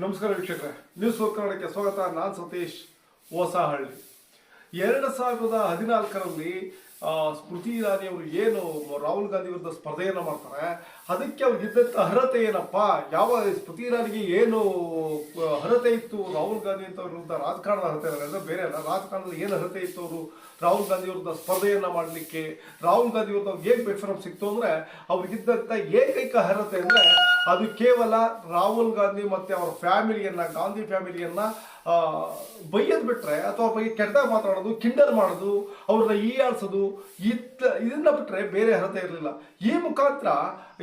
ನಮಸ್ಕಾರ ವೀಕ್ಷಕರೇ news four ಕನ್ನಡಕ್ಕೆ ಸ್ವಾಗತ ನಾನು ಸತೀಶ್ ಹೊಸಹಳ್ಳಿ ಎರಡು ಸಾವಿರದ ಹದಿನಾಲ್ಕರಲ್ಲಿ ಸ್ಮೃತಿ ಇರಾನಿ ಅವರು ಏನು ರಾಹುಲ್ ಗಾಂಧಿ ವಿರುದ್ಧ ಸ್ಪರ್ಧೆಯನ್ನು ಮಾಡ್ತಾರೆ, ಅದಕ್ಕೆ ಅವ್ರಿಗೆ ಇದ್ದಂಥ ಅರ್ಹತೆ ಏನಪ್ಪ? ಯಾವ ಸ್ಮೃತಿ ಇರಾನಿಗೆ ಏನು ಅರ್ಹತೆ ಇತ್ತು ರಾಹುಲ್ ಗಾಂಧಿ ಅಂತ ವಿರುದ್ಧ ರಾಜಕಾರಣದ ಅರ್ಹತೆ ಅಂದರೆ ಬೇರೆ ಅಲ್ಲ. ರಾಜಕಾರಣದಲ್ಲಿ ಏನು ಅರ್ಹತೆ ಇತ್ತು ಅವರು? ರಾಹುಲ್ ಗಾಂಧಿ ವಿರುದ್ಧ ಸ್ಪರ್ಧೆಯನ್ನು ಮಾಡಲಿಕ್ಕೆ, ರಾಹುಲ್ ಗಾಂಧಿ ವಿರುದ್ಧ ಅವ್ರಿಗೆ ಏನು ಪ್ಲಾಟ್ಫಾರ್ಮ್ ಸಿಕ್ತು ಅಂದ್ರೆ ಅವ್ರಿಗಿದ್ದಂಥ ಏಕೈಕ ಅರ್ಹತೆ ಅಂದ್ರೆ, ಅದು ಕೇವಲ ರಾಹುಲ್ ಗಾಂಧಿ ಮತ್ತೆ ಅವರ ಫ್ಯಾಮಿಲಿಯನ್ನ ಗಾಂಧಿ ಫ್ಯಾಮಿಲಿಯನ್ನ ಬೈಯೋದು ಬಿಟ್ರೆ ಅಥವಾ ಬಗ್ಗೆ ಕೆಟ್ಟದಾಗ ಮಾತಾಡೋದು, ಕಿಂಡಲ್ ಮಾಡೋದು ಅವ್ರನ್ನ ಈಯಾಡ್ಸೋದು ಇತ್ತ, ಇದನ್ನ ಬಿಟ್ರೆ ಬೇರೆ ಅರ್ಹತೆ ಇರಲಿಲ್ಲ. ಈ ಮುಖಾಂತರ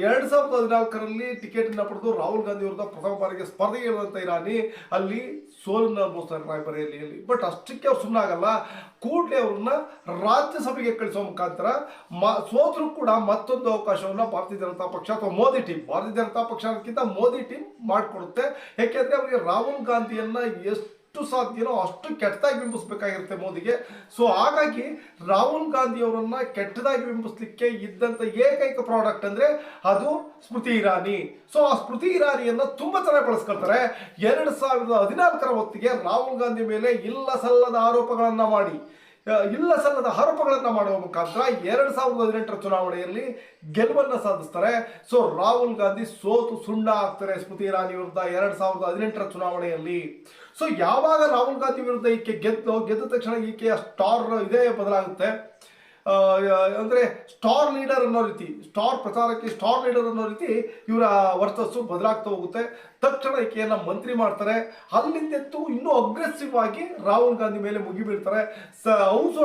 ಎರಡ್ ಸಾವಿರದ ಹದಿನಾಲ್ಕರಲ್ಲಿ ಟಿಕೆಟ್ ಪಡೆದು ರಾಹುಲ್ ಗಾಂಧಿ ವಿರುದ್ಧ ಪ್ರಥಮ ಬಾರಿಗೆ ಸ್ಪರ್ಧೆ ಇರುವಂತ ಇರಾನಿ. ಅಲ್ಲಿ ಸೋಲನ್ನ ಅನುಭವಿಸ್ತಾರೆ ರಾಯಬರೇಲಿಯಲ್ಲಿ ಬಟ್ ಅಷ್ಟಕ್ಕೆ ಅವ್ರು ಸುಮ್ಮನಾಗಲ್ಲ ಕೂಡಲೇ ಅವ್ರನ್ನ ರಾಜ್ಯಸಭೆಗೆ ಕಳಿಸೋ ಮುಖಾಂತರ ಮ ಸೋತರು ಕೂಡ ಮತ್ತೊಂದು ಅವಕಾಶವನ್ನು ಭಾರತೀಯ ಜನತಾ ಪಕ್ಷ ಅಥವಾ ಮೋದಿ ಟೀಮ್ ಭಾರತೀಯ ಜನತಾ ಪಕ್ಷಕ್ಕಿಂತ ಮೋದಿ ಟೀಮ್ ಮಾಡಿಕೊಡುತ್ತೆ. ಯಾಕೆಂದರೆ ಅವರಿಗೆ ರಾಹುಲ್ ಗಾಂಧಿಯನ್ನು ಎಷ್ಟು ಸಾಧ್ಯನೋ ಅಷ್ಟು ಕೆಟ್ಟದಾಗಿ ಬಿಂಬಿಸ್ಬೇಕಾಗಿರುತ್ತೆ ಮೋದಿಗೆ. ಸೊ ಹಾಗಾಗಿ ರಾಹುಲ್ ಗಾಂಧಿ ಅವರನ್ನ ಕೆಟ್ಟದಾಗಿ ಬಿಂಬಿಸ್ಲಿಕ್ಕೆ ಇದ್ದಂತ ಏಕೈಕ ಪ್ರಾಡಕ್ಟ್ ಅಂದ್ರೆ ಅದು ಸ್ಮೃತಿ ಇರಾನಿ. ಸೊ ಆ ಸ್ಮೃತಿ ಇರಾನಿಯನ್ನ ತುಂಬಾ ಚೆನ್ನಾಗಿ ಬಳಸ್ಕೊಳ್ತಾರೆ. ಎರಡು ಸಾವಿರದ ಹದಿನಾಲ್ಕರ ಹೊತ್ತಿಗೆ ರಾಹುಲ್ ಗಾಂಧಿ ಮೇಲೆ ಇಲ್ಲ ಸಲ್ಲದ ಆರೋಪಗಳನ್ನ ಮಾಡಿ. ಇಲ್ಲ ಸಲ್ಲದ ಆರೋಪಗಳನ್ನು ಮಾಡುವ ಮುಖಾಂತರ ಎರಡು ಸಾವಿರದ ಹದಿನೆಂಟರ ಚುನಾವಣೆಯಲ್ಲಿ ಗೆಲುವನ್ನ ಸಾಧಿಸ್ತಾರೆ. ಸೊ ರಾಹುಲ್ ಗಾಂಧಿ ಸೋತು ಸುಣ್ಣ ಆಗ್ತಾರೆ ಸ್ಮೃತಿ ಇರಾನಿ ವಿರುದ್ಧ ಎರಡು ಸಾವಿರದ ಹದಿನೆಂಟರ ಚುನಾವಣೆಯಲ್ಲಿ. ಸೊ ಯಾವಾಗ ರಾಹುಲ್ ಗಾಂಧಿ ವಿರುದ್ಧ ಈಕೆ ಗೆದ್ದು, ಗೆದ್ದ ತಕ್ಷಣ ಈಕೆಯ ಸ್ಟಾರ್ ಇದೇ ಬದಲಾಗುತ್ತೆ ಅಂದ್ರೆ ಸ್ಟಾರ್ ಲೀಡರ್ ಅನ್ನೋ ರೀತಿ ಸ್ಟಾರ್ ಪ್ರಚಾರಕ್ಕೆ ಸ್ಟಾರ್ ಲೀಡರ್ ಅನ್ನೋ ರೀತಿ ಇವರ ವರ್ಚಸ್ಸು ಬದಲಾಗ್ತಾ ಹೋಗುತ್ತೆ. ತಕ್ಷಣ ಈಕೆಯನ್ನು ಮಂತ್ರಿ ಮಾಡ್ತಾರೆ. ಅಲ್ಲಿಂದೆತ್ತು ಇನ್ನೂ ಅಗ್ರೆಸಿವ್ ಆಗಿ ರಾಹುಲ್ ಗಾಂಧಿ ಮೇಲೆ ಮುಗಿಬೀಳ್ತಾರೆ ಸ ಹೌಸ್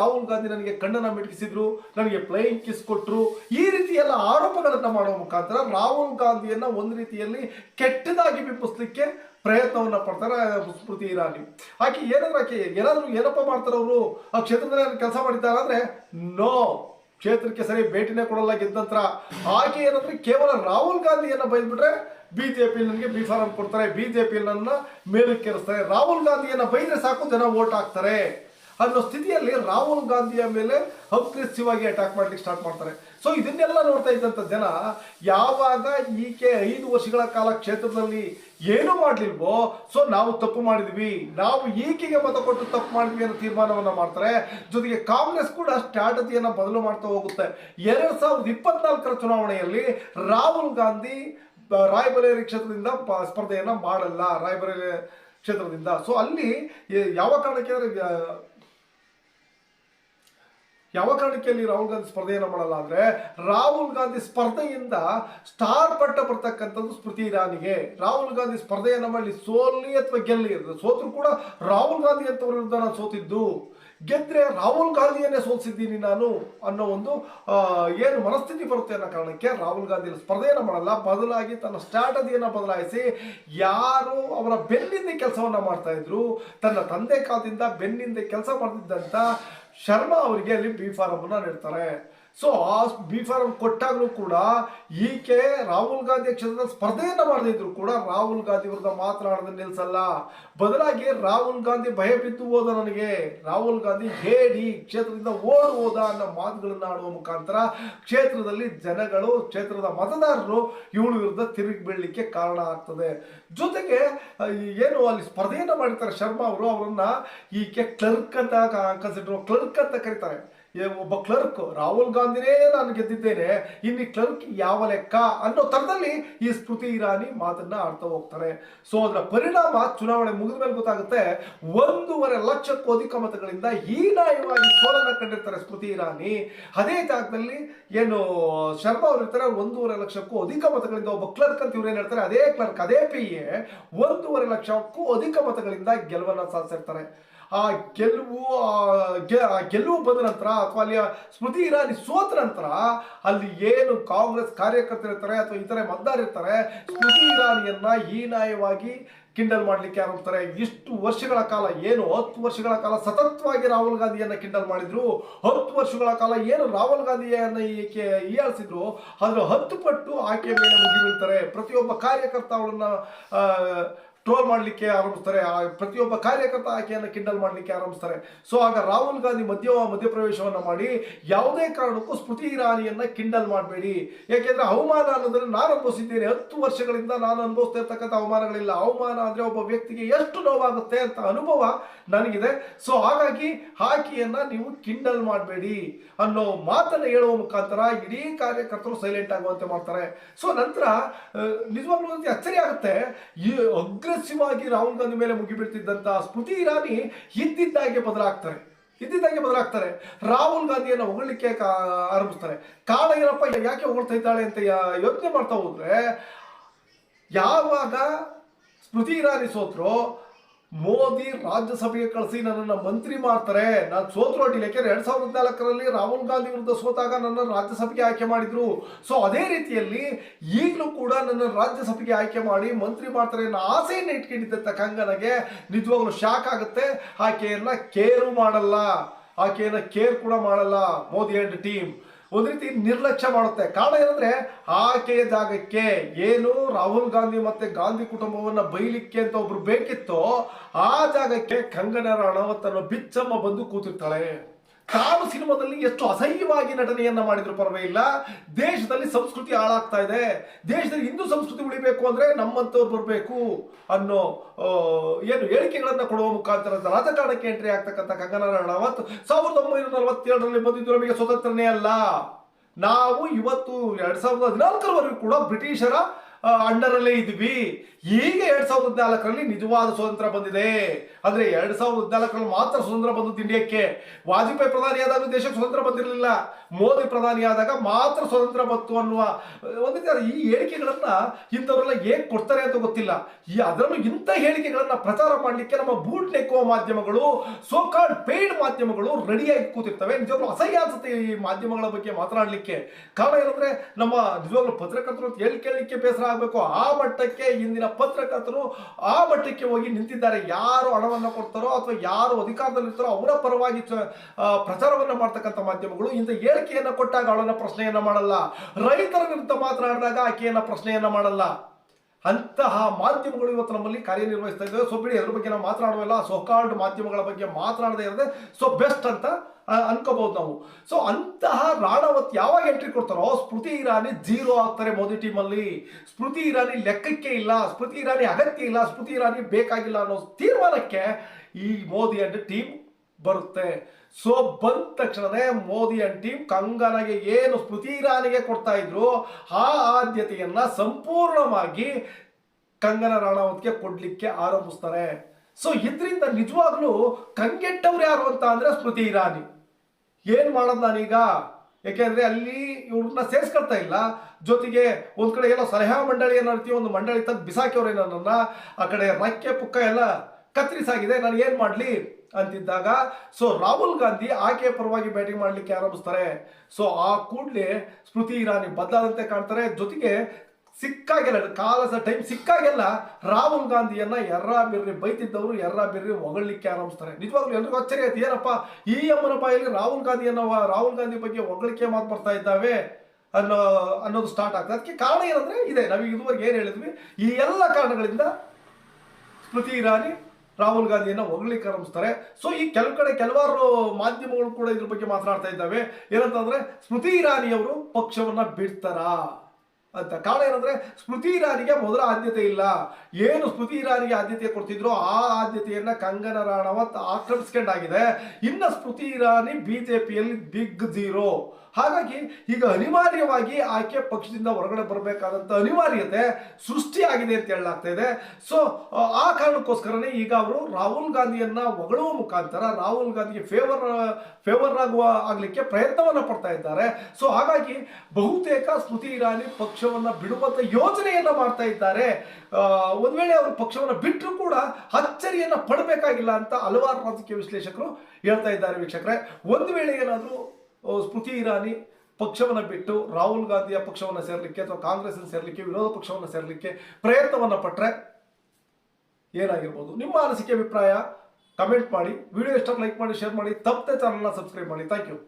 ರಾಹುಲ್ ಗಾಂಧಿ ನನಗೆ ಕಣ್ಣನ್ನು ಮಿಟಕಿಸಿದ್ರು, ನನಗೆ ಪ್ಲೇಯಿಂಗ್ ಕಿಸ್ ಕೊಟ್ಟರು ಈ ರೀತಿ ಎಲ್ಲ ಆರೋಪಗಳನ್ನು ಮಾಡುವ ಮುಖಾಂತರ ರಾಹುಲ್ ಗಾಂಧಿಯನ್ನು ಒಂದು ರೀತಿಯಲ್ಲಿ ಕೆಟ್ಟದಾಗಿ ಬಿಂಬಿಸ್ಲಿಕ್ಕೆ ಪ್ರಯತ್ನವನ್ನ ಪಡ್ತಾರೆ ಸ್ಮೃತಿ ಇರಾನಿ. ಆಕೆ ಏನಾದ್ರು ಆಕೆ ಏನಾದರೂ ಏನಪ್ಪ ಮಾಡ್ತಾರೆ ಅವರು? ಆ ಕ್ಷೇತ್ರದಲ್ಲಿ ಕೆಲಸ ಮಾಡಿದ್ದಾರೆ ಅಂದ್ರೆ, ನೋ, ಕ್ಷೇತ್ರಕ್ಕೆ ಸರಿ ಭೇಟಿನೇ ಕೊಡಲ್ಲ ನಂತರ. ಆಕೆ ಏನಂದ್ರೆ, ಕೇವಲ ರಾಹುಲ್ ಗಾಂಧಿಯನ್ನು ಬೈದ್ಬಿಟ್ರೆ ಬಿಜೆಪಿ ನನಗೆ ಬಿ ಕೊಡ್ತಾರೆ, ಬಿಜೆಪಿ ನನ್ನ ಮೇಲಕ್ಕೇರಿಸ್ತಾರೆ. ರಾಹುಲ್ ಗಾಂಧಿಯನ್ನ ಬೈದ್ರೆ ಸಾಕು, ಜನ ವೋಟ್ ಹಾಕ್ತಾರೆ. ಅನ್ನೋ ಸ್ಥಿತಿಯಲ್ಲಿ ರಾಹುಲ್ ಗಾಂಧಿಯ ಮೇಲೆ ಅಗ್ರೆಸಿವ್ ಆಗಿ ಅಟ್ಯಾಕ್ ಮಾಡ್ಲಿಕ್ಕೆ ಸ್ಟಾರ್ಟ್ ಮಾಡ್ತಾರೆ. ಸೊ ಇದನ್ನೆಲ್ಲ ನೋಡ್ತಾ ಇದ್ದಂಥ ಜನ ಯಾವಾಗ ಈಕೆ ಐದು ವರ್ಷಗಳ ಕಾಲ ಕ್ಷೇತ್ರದಲ್ಲಿ ಏನು ಮಾಡ್ಲಿಲ್ವೋ ಸೊ ನಾವು ತಪ್ಪು ಮಾಡಿದ್ವಿ, ನಾವು ಈಕೆಗೆ ಮತ ಕೊಟ್ಟು ತಪ್ಪು ಮಾಡಿದ್ವಿ ಅನ್ನೋ ತೀರ್ಮಾನವನ್ನು ಮಾಡ್ತಾರೆ. ಜೊತೆಗೆ ಕಾಂಗ್ರೆಸ್ ಕೂಡ ಸ್ಟ್ರಾಟಜಿಯನ್ನ ಬದಲು ಮಾಡ್ತಾ ಹೋಗುತ್ತೆ. ಎರಡ್ ಸಾವಿರದ ಇಪ್ಪತ್ನಾಲ್ಕರ ಚುನಾವಣೆಯಲ್ಲಿ ರಾಹುಲ್ ಗಾಂಧಿ ರಾಯಬರೇಲಿ ಕ್ಷೇತ್ರದಿಂದ ಸ್ಪರ್ಧೆಯನ್ನ ಮಾಡಲ್ಲ, ರಾಯಬರೇಲಿ ಕ್ಷೇತ್ರದಿಂದ. ಸೊ ಅಲ್ಲಿ ಯಾವ ಕಾರಣಕ್ಕೆ ಅಂದ್ರೆ ಯಾವ ಕಾರಣಕ್ಕೆ ಅಲ್ಲಿ ರಾಹುಲ್ ಗಾಂಧಿ ಸ್ಪರ್ಧೆಯನ್ನು ಮಾಡಲ್ಲ ಅಂದ್ರೆ ರಾಹುಲ್ ಗಾಂಧಿ ಸ್ಪರ್ಧೆಯಿಂದ ಸ್ಟಾರ್ ಪಟ್ಟ ಬರ್ತಕ್ಕಂಥದ್ದು ಸ್ಮೃತಿ ಇರಾನಿಗೆ. ರಾಹುಲ್ ಗಾಂಧಿ ಸ್ಪರ್ಧೆಯನ್ನು ಮಾಡಲಿ ಸೋಲಿ ಅಥವಾ ಗೆಲ್ಲಿ. ಸೋತ್ರು ಕೂಡ ರಾಹುಲ್ ಗಾಂಧಿ ಅಂತವ್ರ ವಿರುದ್ಧ ನಾನು ಸೋತಿದ್ದು. ಗೆದ್ರೆ ರಾಹುಲ್ ಗಾಂಧಿಯನ್ನೇ ಸೋಲಿಸಿದ್ದೀನಿ ನಾನು ಅನ್ನೋ ಒಂದು ಏನು ಮನಸ್ಥಿತಿ ಬರುತ್ತೆ ಅನ್ನೋ ಕಾರಣಕ್ಕೆ ರಾಹುಲ್ ಗಾಂಧಿ ಸ್ಪರ್ಧೆಯನ್ನು ಮಾಡಲ್ಲ. ಬದಲಾಗಿ ತನ್ನ ಸ್ಟ್ರಾಟಜಿಯನ್ನು ಬದಲಾಯಿಸಿ ಯಾರು ಅವರ ಬೆನ್ನಿಂದ ಕೆಲಸವನ್ನು ಮಾಡ್ತಾ ಇದ್ರು, ತನ್ನ ತಂದೆ ಕಾಲದಿಂದ ಬೆನ್ನಿಂದ ಕೆಲಸ ಮಾಡ್ತಿದ್ದಂಥ ಶರ್ಮಾ ಅವರಿಗೆ ಅಲ್ಲಿ ಬಿ ಫಾರಂ ಅನ್ನ ನೀಡ್ತಾರೆ. ಸೊ ಆ ಬಿ ಫಾರ್ಮ್ ಕೊಟ್ಟಾಗಲೂ ಕೂಡ ಈಕೆ ರಾಹುಲ್ ಗಾಂಧಿ ಕ್ಷೇತ್ರದ ಸ್ಪರ್ಧೆಯನ್ನು ಮಾಡದಿದ್ರು ಕೂಡ ರಾಹುಲ್ ಗಾಂಧಿ ವಿರುದ್ಧ ಮಾತನಾಡೋದನ್ನ ನಿಲ್ಸಲ್ಲ. ಬದಲಾಗಿ ರಾಹುಲ್ ಗಾಂಧಿ ಭಯ ಬಿದ್ದು ಹೋದ ನನಗೆ. ರಾಹುಲ್ ಗಾಂಧಿ ಹೇಳಿ ಕ್ಷೇತ್ರದಿಂದ ಓಡ್ ಹೋದ ಅನ್ನೋ ಮಾತುಗಳನ್ನು ಆಡುವ ಮುಖಾಂತರ ಕ್ಷೇತ್ರದಲ್ಲಿ ಜನಗಳು, ಕ್ಷೇತ್ರದ ಮತದಾರರು ಇವಳ ವಿರುದ್ಧ ತಿರುಗಿ ಬೀಳಲಿಕ್ಕೆ ಕಾರಣ ಆಗ್ತದೆ. ಜೊತೆಗೆ ಏನು ಅಲ್ಲಿ ಸ್ಪರ್ಧೆಯನ್ನು ಮಾಡಿರ್ತಾರೆ ಶರ್ಮಾ ಅವರು, ಅವರನ್ನ ಈಕೆ ಕ್ಲರ್ಕ್ ಅಂತ ಕನ್ಸಿಡರ್, ಕ್ಲರ್ಕ್ ಅಂತ ಕರೀತಾರೆ. ಒಬ್ಬ ಕ್ಲರ್ಕ್ ರಾಹುಲ್ ಗಾಂಧಿನೇ ನಾನು ಗೆದ್ದಿದ್ದೇನೆ. ಇನ್ನು ಕ್ಲರ್ಕ್ ಯಾವ ಲೆಕ್ಕ ಅನ್ನೋ ತರದಲ್ಲಿ ಈ ಸ್ಮೃತಿ ಇರಾನಿ ಮಾತನ್ನ ಆಡ್ತಾ ಹೋಗ್ತಾರೆ. ಸೊ ಅದರ ಪರಿಣಾಮ ಚುನಾವಣೆ ಮುಗಿದ ಮೇಲೆ ಗೊತ್ತಾಗುತ್ತೆ. ಒಂದೂವರೆ ಲಕ್ಷಕ್ಕೂ ಅಧಿಕ ಮತಗಳಿಂದ ಹೀನಾಯವಾಗಿ ಸೋಲನ್ನ ಕಂಡಿರ್ತಾರೆ ಸ್ಮೃತಿ ಇರಾನಿ. ಅದೇ ಜಾಗದಲ್ಲಿ ಏನು, ಶರ್ಮಾ ಅವರು ಇರ್ತಾರೆ, ಒಂದೂವರೆ ಲಕ್ಷಕ್ಕೂ ಅಧಿಕ ಮತಗಳಿಂದ ಒಬ್ಬ ಕ್ಲರ್ಕ್ ಅಂತ ಇವ್ರು ಏನ್ ಹೇಳ್ತಾರೆ, ಅದೇ ಕ್ಲರ್ಕ್ ಅದೇ ಪಿ ಎ ಒಂದೂವರೆ ಲಕ್ಷಕ್ಕೂ ಅಧಿಕ ಮತಗಳಿಂದ ಗೆಲುವನ್ನ ಸಾಧಿಸಿರ್ತಾರೆ. ಆ ಗೆಲುವು ಆ ಗೆಲುವು ಬಂದ ನಂತರ ಅಥವಾ ಅಲ್ಲಿ ಸ್ಮೃತಿ ಇರಾನಿ ಸೋತ ನಂತರ ಅಲ್ಲಿ ಏನು ಕಾಂಗ್ರೆಸ್ ಕಾರ್ಯಕರ್ತರಿರ್ತಾರೆ ಅಥವಾ ಇತರೆ ಮತದಾರ ಇರ್ತಾರೆ, ಸ್ಮೃತಿ ಇರಾನಿಯನ್ನ ಹೀನಾಯವಾಗಿ ಕಿಂಡಲ್ ಮಾಡಲಿಕ್ಕೆ ಆರಂಭಿಸ್ತಾರೆ. ಇಷ್ಟು ವರ್ಷಗಳ ಕಾಲ ಏನು? ಹತ್ತು ವರ್ಷಗಳ ಕಾಲ ಸತತವಾಗಿ ರಾಹುಲ್ ಗಾಂಧಿಯನ್ನ ಕಿಂಡಲ್ ಮಾಡಿದ್ರು. ಹತ್ತು ವರ್ಷಗಳ ಕಾಲ ಏನು ರಾಹುಲ್ ಗಾಂಧಿಯನ್ನ ಈಕೆ ಹೀಯಾಳಿಸಿದ್ರು. ಅದ್ರ ಹತ್ತು ಪಟ್ಟು ಆಕೆಯ ಮೇಲೆ ಮುಗಿ ಬೀಳ್ತಾರೆ ಪ್ರತಿಯೊಬ್ಬ ಕಾರ್ಯಕರ್ತ ಅವಳನ್ನ ಟ್ರೋಲ್ ಮಾಡಲಿಕ್ಕೆ ಆರಂಭಿಸ್ತಾರೆ. ಪ್ರತಿಯೊಬ್ಬ ಕಾರ್ಯಕರ್ತ ಆಕೆಯನ್ನು ಕಿಂಡಲ್ ಮಾಡಲಿಕ್ಕೆ ಆರಂಭಿಸ್ತಾರೆ. ಸೊ ಆಗ ರಾಹುಲ್ ಗಾಂಧಿ ಮಧ್ಯ, ಮಧ್ಯಪ್ರವೇಶವನ್ನು ಮಾಡಿ ಯಾವುದೇ ಕಾರಣಕ್ಕೂ ಸ್ಮೃತಿ ಇರಾನಿಯನ್ನ ಕಿಂಡಲ್ ಮಾಡಬೇಡಿ. ಯಾಕೆಂದ್ರೆ ಅವಮಾನ ಅನ್ನೋದನ್ನು ನಾನು ಅನುಭವಿಸಿದ್ದೇನೆ. ಹತ್ತು ವರ್ಷಗಳಿಂದ ನಾನು ಅನುಭವಿಸ್ತಾ ಇರ್ತಕ್ಕಂಥ ಅವಮಾನಗಳಿಲ್ಲ. ಅವಮಾನ ಅಂದ್ರೆ ಒಬ್ಬ ವ್ಯಕ್ತಿಗೆ ಎಷ್ಟು ನೋವಾಗುತ್ತೆ ಅಂತ ಅನುಭವ ನನಗಿದೆ. ಸೊ ಹಾಗಾಗಿ ಆಕೆಯನ್ನ ನೀವು ಕಿಂಡಲ್ ಮಾಡಬೇಡಿ ಅನ್ನೋ ಮಾತನ್ನ ಹೇಳುವ ಮುಖಾಂತರ ಇಡೀ ಕಾರ್ಯಕರ್ತರು ಸೈಲೆಂಟ್ ಆಗುವಂತೆ ಮಾಡ್ತಾರೆ. ಸೊ ನಂತರ ನಿಜವಾಗ್ಲೂ ಅಚ್ಚರಿ ಆಗುತ್ತೆ. ಈ ಅಗ್ರೆಸಿವ್ ರಾಹುಲ್ ಗಾಂಧಿ ಮೇಲೆ ಮುಗಿಬಿಡ್ತಿದ್ದಂತಹ ಸ್ಮೃತಿ ಇರಾನಿ ಇದ್ದಿದ್ದಾಗೆ ಬದಲಾಗ್ತಾರೆ. ಇದ್ದಿದ್ದಾಗೆ ಬದಲಾಗ್ತಾರೆ. ರಾಹುಲ್ ಗಾಂಧಿಯನ್ನು ಹೊಗಳಲಿಕ್ಕೆ ಆರಂಭಿಸ್ತಾರೆ. ಕಾಳ ಏನಪ್ಪ ಯಾಕೆ ಹೊಗಳ್ತಾ ಇದ್ದಾಳೆ ಅಂತ ಯೋಚನೆ ಮಾಡ್ತಾ ಹೋದ್ರೆ, ಯಾವಾಗ ಸ್ಮೃತಿ ಇರಾನಿ ಸೋತ್ರು ಮೋದಿ ರಾಜ್ಯಸಭೆಗೆ ಕಳಿಸಿ ನನ್ನನ್ನು ಮಂತ್ರಿ ಮಾಡ್ತಾರೆ. ನಾನು ಸೋತ್ರು ಅಡ್ಡಿಲ್ಲ ಯಾಕೆಂದ್ರೆ ಎರಡ್ ಸಾವಿರದ ನಾಲ್ಕರಲ್ಲಿ ರಾಹುಲ್ ಗಾಂಧಿ ವಿರುದ್ಧ ಸೋತಾಗ ನನ್ನ ರಾಜ್ಯಸಭೆಗೆ ಆಯ್ಕೆ ಮಾಡಿದ್ರು. ಸೊ ಅದೇ ರೀತಿಯಲ್ಲಿ ಈಗಲೂ ಕೂಡ ನನ್ನ ರಾಜ್ಯಸಭೆಗೆ ಆಯ್ಕೆ ಮಾಡಿ ಮಂತ್ರಿ ಮಾಡ್ತಾರೆ ಅನ್ನೋ ಆಸೆಯನ್ನು ಇಟ್ಕೊಂಡಿದ್ದಂತ ಕಂಗನಗೆ ನಿಜವಾಗ್ಲೂ ಶಾಕ್ ಆಗುತ್ತೆ. ಆಕೆಯನ್ನ ಕೇರು ಮಾಡಲ್ಲ. ಆಕೆಯನ್ನ ಕೇರ್ ಕೂಡ ಮಾಡಲ್ಲ ಮೋದಿ ಅಂಡ್ ಟೀಮ್. ಒಂದ್ ರೀತಿ ನಿರ್ಲಕ್ಷ್ಯ ಮಾಡುತ್ತೆ. ಕಾರಣ ಏನಂದ್ರೆ, ಆಕೆಯ ಜಾಗಕ್ಕೆ ಏನು ರಾಹುಲ್ ಗಾಂಧಿ ಮತ್ತೆ ಗಾಂಧಿ ಕುಟುಂಬವನ್ನ ಬೈಲಿಕ್ಕೆ ಅಂತ ಒಬ್ರು ಬೇಕಿತ್ತೋ, ಆ ಜಾಗಕ್ಕೆ ಕಂಗನ ರಾಣಾವತ್ ಬಿಚ್ಚಮ್ಮ ಬಂದು ಕೂತಿರ್ತಾಳೆ. ಕಾಡು ಸಿನಿಮಾದಲ್ಲಿ ಎಷ್ಟು ಅಸಹ್ಯವಾಗಿ ನಟನೆಯನ್ನ ಮಾಡಿದ್ರು ಪರವಾಗಿಲ್ಲ. ದೇಶದಲ್ಲಿ ಸಂಸ್ಕೃತಿ ಹಾಳಾಗ್ತಾ ಇದೆ. ದೇಶದಲ್ಲಿ ಹಿಂದೂ ಸಂಸ್ಕೃತಿ ಉಳಿಬೇಕು ಅಂದ್ರೆ ನಮ್ಮಂತವ್ರು ಬರಬೇಕು ಅನ್ನೋ ಏನು ಹೇಳಿಕೆಗಳನ್ನ ಕೊಡುವ ಮುಖಾಂತರ ರಾಜಕಾರಣಕ್ಕೆ ಎಂಟ್ರಿ ಆಗ್ತಕ್ಕಂಥ ಕಂಗನಾ ರಣಾವತ್ ಸಾವಿರದ ಒಂಬೈನೂರ ನಲವತ್ತೇಳರಲ್ಲಿ ಬಂದಿದ್ದು ನಮಗೆ ಸ್ವತಂತ್ರನೇ ಅಲ್ಲ. ನಾವು ಇವತ್ತು ಎರಡ್ ಸಾವಿರದ ಹದಿನಾಲ್ಕರವರೆಗೂ ಕೂಡ ಬ್ರಿಟಿಷರ ಅಂಡರಲ್ಲೇ ಇದ್ವಿ. ಈಗ ಎರಡ್ ಸಾವಿರದ ಹದಿನಾಲ್ಕರಲ್ಲಿ ನಿಜವಾದ ಸ್ವಾತಂತ್ರ್ಯ ಬಂದಿದೆ. ಅಂದ್ರೆ ಎರಡ್ ಸಾವಿರದ ಹದಿನಾಲ್ಕರಲ್ಲಿ ಮಾತ್ರ ಸ್ವತಂತ್ರ ಬಂದದ್ದು ಇಂಡಿಯಾಕ್ಕೆ. ವಾಜಪೇಯಿ ಪ್ರಧಾನಿ ಆದಾಗ ದೇಶಕ್ಕೆ ಸ್ವತಂತ್ರ ಬಂದಿರಲಿಲ್ಲ. ಮೋದಿ ಪ್ರಧಾನಿ ಆದಾಗ ಮಾತ್ರ ಸ್ವತಂತ್ರ ಬಂತು ಅನ್ನುವ ಒಂದು ಈ ಹೇಳಿಕೆಗಳನ್ನ ಇಂಥವ್ರೆಲ್ಲ ಹೇಗೆ ಕೊಡ್ತಾರೆ ಅಂತ ಗೊತ್ತಿಲ್ಲ. ಈ ಅದರಲ್ಲೂ ಇಂಥ ಹೇಳಿಕೆಗಳನ್ನ ಪ್ರಚಾರ ಮಾಡಲಿಕ್ಕೆ ನಮ್ಮ ಬೂಟ್ ನೆಕ್ಕುವ ಮಾಧ್ಯಮಗಳು ಸೋಕಾಲ್ ಪೇಯ್ಡ್ ಮಾಧ್ಯಮಗಳು ರೆಡಿಯಾಗಿ ಕೂತಿರ್ತವೆ. ನಿಜವಾಗ್ಲೂ ಅಸಹ್ಯ ಅನ್ಸುತ್ತೆ ಈ ಮಾಧ್ಯಮಗಳ ಬಗ್ಗೆ ಮಾತನಾಡಲಿಕ್ಕೆ. ಕಾರಣ ಏನಂದ್ರೆ ನಮ್ಮ ನಿಜವಾಗ್ಲೂ ಪತ್ರಕರ್ತರು ಎಲ್ಲಿ ಕೇಳಲಿಕ್ಕೆ ಬೇಸರ ಆಗಬೇಕು. ಆ ಮಟ್ಟಕ್ಕೆ ಇಂದಿನ ಪತ್ರಕರ್ತರು ಆ ಮಟ್ಟಕ್ಕೆ ಹೋಗಿ ನಿಂತಿದ್ದಾರೆ. ಯಾರು ಹಣವನ್ನು ಕೊಡ್ತಾರೋ ಅಥವಾ ಯಾರು ಅಧಿಕಾರದಲ್ಲಿರ್ತಾರೋ ಅವರ ಪರವಾಗಿ ಪ್ರಚಾರವನ್ನು ಮಾಡ್ತಕ್ಕಂಥ ಮಾಧ್ಯಮಗಳು ಇಂಥ ಹೇಳಿಕೆಯನ್ನು ಕೊಟ್ಟಾಗ ಅವಳನ್ನ ಪ್ರಶ್ನೆಯನ್ನ ಮಾಡಲ್ಲ. ರೈತರ ವಿರುದ್ಧ ಮಾತನಾಡಿದಾಗ ಆಕೆಯನ್ನ ಪ್ರಶ್ನೆಯನ್ನ ಮಾಡಲ್ಲ. ಅಂತಹ ಮಾಧ್ಯಮಗಳು ಇವತ್ತು ನಮ್ಮಲ್ಲಿ ಕಾರ್ಯನಿರ್ವಹಿಸ್ತಾ ಇದ್ದಾವೆ. ಸೊ ಬಿಡಿ, ಅದ್ರ ಬಗ್ಗೆ ನಾವು ಮಾತನಾಡುವಲ್ಲ ಸೋಕಾಲ್ಡ್ ಮಾಧ್ಯಮಗಳ ಬಗ್ಗೆ ಮಾತನಾಡದೇ ಇರದೆ ಸೊ ಬೆಸ್ಟ್ ಅಂತ ಅನ್ಕೋಬಹುದು ನಾವು. ಸೊ ಅಂತಹ ರಾಣಾವತ್ ಯಾವಾಗ ಎಂಟ್ರಿ ಕೊಡ್ತಾರೋ, ಸ್ಮೃತಿ ಇರಾನಿ ಜೀರೋ ಆಗ್ತಾರೆ ಮೋದಿ ಟೀಮಲ್ಲಿ ಸ್ಮೃತಿ ಇರಾನಿ ಲೆಕ್ಕಕ್ಕೆ ಇಲ್ಲ, ಸ್ಮೃತಿ ಇರಾನಿ ಅಗತ್ಯ ಇಲ್ಲ, ಸ್ಮೃತಿ ಇರಾನಿ ಬೇಕಾಗಿಲ್ಲ ಅನ್ನೋ ತೀರ್ಮಾನಕ್ಕೆ ಈ ಮೋದಿ ಅಂಡ್ ಟೀಮ್ ಬರುತ್ತೆ. ಸೊ ಬಂದ ತಕ್ಷಣವೇ ಮೋದಿ ಅಂಡ್ ಟೀಮ್ ಕಂಗನಗೆ ಏನು ಸ್ಮೃತಿ ಇರಾನಿಗೆ ಕೊಡ್ತಾ ಇದ್ರು, ಆ ಆದ್ಯತೆಯನ್ನ ಸಂಪೂರ್ಣವಾಗಿ ಕಂಗನ ರಾಣಾವತ್ಗೆ ಕೊಡ್ಲಿಕ್ಕೆ ಆರಂಭಿಸ್ತಾರೆ. ಸೊ ಇದರಿಂದ ನಿಜವಾಗ್ಲೂ ಕಂಗೆಟ್ಟವ್ರು ಯಾರು ಅಂತ ಅಂದ್ರೆ ಸ್ಮೃತಿ ಇರಾನಿ. ಏನ್ ಮಾಡೋದ್ ನಾನೀಗ? ಯಾಕೆಂದ್ರೆ ಅಲ್ಲಿ ಇವ್ರನ್ನ ಸೇರಿಸ್ಕೊಳ್ತಾ ಇಲ್ಲ. ಜೊತೆಗೆ ಒಂದ್ ಕಡೆ ಏನೋ ಸಲಹಾ ಮಂಡಳಿ ಏನೋ ಒಂದು ಮಂಡಳಿ ತಗ್ ಬಿಸಾಕ್ಯವ್ರೆ ನನ್ನನ್ನ. ಆ ಕಡೆ ರಕ್ಕೆ ಪುಕ್ಕ ಎಲ್ಲ ಕತ್ತರಿಸಾಗಿದೆ, ನಾನು ಏನ್ ಮಾಡ್ಲಿ ಅಂತಿದ್ದಾಗ, ಸೊ ರಾಹುಲ್ ಗಾಂಧಿ ಆಕೆ ಪರವಾಗಿ ಬ್ಯಾಟಿಂಗ್ ಮಾಡ್ಲಿಕ್ಕೆ ಆರಂಭಿಸ್ತಾರೆ ಸೊ ಆ ಕೂಡಲೇ ಸ್ಮೃತಿ ಇರಾನಿ ಬದಲಾದಂತೆ ಕಾಣ್ತಾರೆ. ಜೊತೆಗೆ ಸಿಕ್ಕಾಗೆಲ್ಲ, ಕಾಲಸ ಟೈಮ್ ಸಿಕ್ಕಾಗೆಲ್ಲ ರಾಹುಲ್ ಗಾಂಧಿಯನ್ನ ಎರ್ರ ಬಿರ್ರಿ ಬೈತಿದ್ದವರು, ಎರ್ರ ಬಿರ್ರಿ ಹೊಗಳಲಿಕ್ಕೆ ಆರಂಭಿಸ್ತಾರೆ. ನಿಜವಾಗ್ಲೂ ಎಲ್ರಿಗೂ ಆಶ್ಚರ್ಯ ಆಯ್ತು. ಏನಪ್ಪ, ಈ ಅಮ್ಮನ ಬಾಯಲ್ಲಿ ರಾಹುಲ್ ಗಾಂಧಿಯನ್ನ ರಾಹುಲ್ ಗಾಂಧಿ ಬಗ್ಗೆ ಹೊಗಳಿಕೆ ಮಾತು ಬರ್ತಾ ಇದ್ದಾವೆ ಅನ್ನೋ, ಅನ್ನೋದು ಸ್ಟಾರ್ಟ್ ಆಗ್ತದೆ. ಅದಕ್ಕೆ ಕಾರಣ ಏನಂದ್ರೆ ಇದೆ. ನಾವೀಗ ಇದುವರೆಗೆ ಏನು ಹೇಳಿದ್ವಿ? ಈ ಎಲ್ಲ ಕಾರಣಗಳಿಂದ ಸ್ಮೃತಿ ಇರಾನಿ ರಾಹುಲ್ ಗಾಂಧಿಯನ್ನ ಹೊಗಳಿಕ್ಕೆ ಆರಂಭಿಸ್ತಾರೆ. ಸೊ ಈ ಕೆಲವು ಕಡೆ ಕೆಲವಾರು ಮಾಧ್ಯಮಗಳು ಕೂಡ ಇದ್ರ ಬಗ್ಗೆ ಮಾತನಾಡ್ತಾ ಇದ್ದಾವೆ. ಏನಂತಂದ್ರೆ, ಸ್ಮೃತಿ ಇರಾನಿ ಅವರು ಪಕ್ಷವನ್ನ ಬಿಡ್ತಾರಾ? ಅಂತ. ಕಾರಣ ಏನಂದ್ರೆ, ಸ್ಮೃತಿ ಇರಾನಿಗೆ ಮೊದಲ ಆದ್ಯತೆ ಇಲ್ಲ. ಏನು ಸ್ಮೃತಿ ಇರಾನಿಗೆ ಆದ್ಯತೆ ಕೊಡ್ತಿದ್ರು? ಆ ಆದ್ಯತೆಯನ್ನ ಕಂಗನ ರಾಣಾವತ್ ಆಕ್ರಮಿಸ್ಕೊಂಡಾಗಿದೆ. ಇನ್ನ ಸ್ಮೃತಿ ಇರಾನಿ ಬಿಜೆಪಿಯಲ್ಲಿ ಬಿಗ್ ಜೀರೋ ಹಾಗಾಗಿ ಈಗ ಅನಿವಾರ್ಯವಾಗಿ ಆಕೆ ಪಕ್ಷದಿಂದ ಹೊರಗಡೆ ಬರಬೇಕಾದಂತ ಅನಿವಾರ್ಯತೆ ಸೃಷ್ಟಿಯಾಗಿದೆ ಅಂತ ಹೇಳಲಾಗ್ತಾ ಇದೆ. ಸೊ ಆ ಕಾರಣಕ್ಕೋಸ್ಕರನೇ ಈಗ ಅವರು ರಾಹುಲ್ ಗಾಂಧಿಯನ್ನ ಹೊಗಳುವ ಮುಖಾಂತರ, ರಾಹುಲ್ ಗಾಂಧಿಗೆ ಫೇವರ್ ಫೇವರ್ ಆಗುವ, ಆಗಲಿಕ್ಕೆ ಪ್ರಯತ್ನವನ್ನ ಪಡ್ತಾ ಇದ್ದಾರೆ. ಸೊ ಹಾಗಾಗಿ ಬಹುತೇಕ ಸ್ಮೃತಿ ಇರಾನಿ ಪಕ್ಷವನ್ನ ಬಿಡುವಂತ ಯೋಜನೆಯನ್ನ ಮಾಡ್ತಾ ಇದ್ದಾರೆ. ಒಂದ್ ವೇಳೆ ಅವರು ಪಕ್ಷವನ್ನು ಬಿಟ್ಟರು ಕೂಡ ಅಚ್ಚರಿಯನ್ನು ಪಡಬೇಕಾಗಿಲ್ಲ ಅಂತ ಹಲವಾರು ರಾಜಕೀಯ ವಿಶ್ಲೇಷಕರು ಹೇಳ್ತಾ ಇದ್ದಾರೆ ವೀಕ್ಷಕರೇ. ಒಂದು ವೇಳೆ ಏನಾದರೂ ಸ್ಮೃತಿ ಇರಾನಿ ಪಕ್ಷವನ್ನು ಬಿಟ್ಟು ರಾಹುಲ್ ಗಾಂಧಿಯ ಪಕ್ಷವನ್ನು ಸೇರಲಿಕ್ಕೆ ಅಥವಾ ಕಾಂಗ್ರೆಸ್ ಸೇರಲಿಕ್ಕೆ, ವಿರೋಧ ಪಕ್ಷವನ್ನು ಸೇರಲಿಕ್ಕೆ ಪ್ರಯತ್ನವನ್ನು ಪಟ್ಟರೆ ಏನಾಗಿರ್ಬೋದು? ನಿಮ್ಮ ಅನಿಸಿಕೆ, ಅಭಿಪ್ರಾಯ ಕಮೆಂಟ್ ಮಾಡಿ. ವಿಡಿಯೋ ಇಷ್ಟ ಲೈಕ್ ಮಾಡಿ, ಶೇರ್ ಮಾಡಿ. ತಪ್ಪದೆ ಚಾನಲ್ನ ಸಬ್ಸ್ಕ್ರೈಬ್ ಮಾಡಿ. Thank you